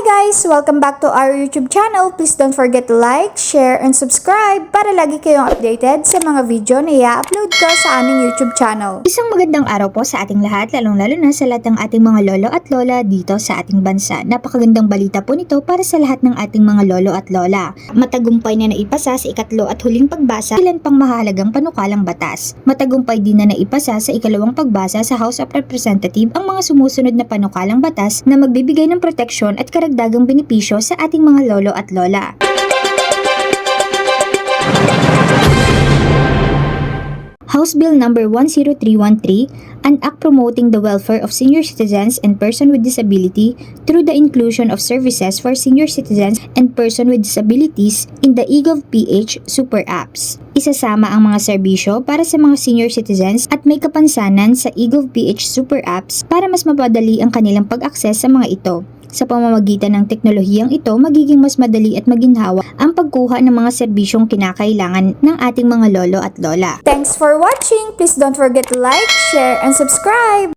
guys! Welcome back to our YouTube channel. Please don't forget to like, share, and subscribe para lagi kayong updated sa mga video na i-upload ko sa aming YouTube channel. Isang magandang araw po sa ating lahat, lalong-lalo na sa lahat ng ating mga lolo at lola dito sa ating bansa. Napakagandang balita po nito para sa lahat ng ating mga lolo at lola. Matagumpay na naipasa sa ikatlo at huling pagbasa ilan pang mahalagang panukalang batas. Matagumpay din na naipasa sa ikalawang pagbasa sa House of Representatives ang mga sumusunod na panukalang batas na magbibigay ng proteksyon at karagdagang benepisyo sa ating mga lolo at lola. House Bill number 10313, an act promoting the welfare of senior citizens and person with disability through the inclusion of services for senior citizens and person with disabilities in the eGov PH super apps. Isasama ang mga serbisyo para sa mga senior citizens at may kapansanan sa eGov PH super apps para mas mapadali ang kanilang pag-akses sa mga ito. Sa pamamagitan ng teknolohiyang ito, magiging mas madali at maginhawa ang pagkuha ng mga serbisyong kinakailangan ng ating mga lolo at lola. Thanks for watching! Please don't forget to like, share, and subscribe!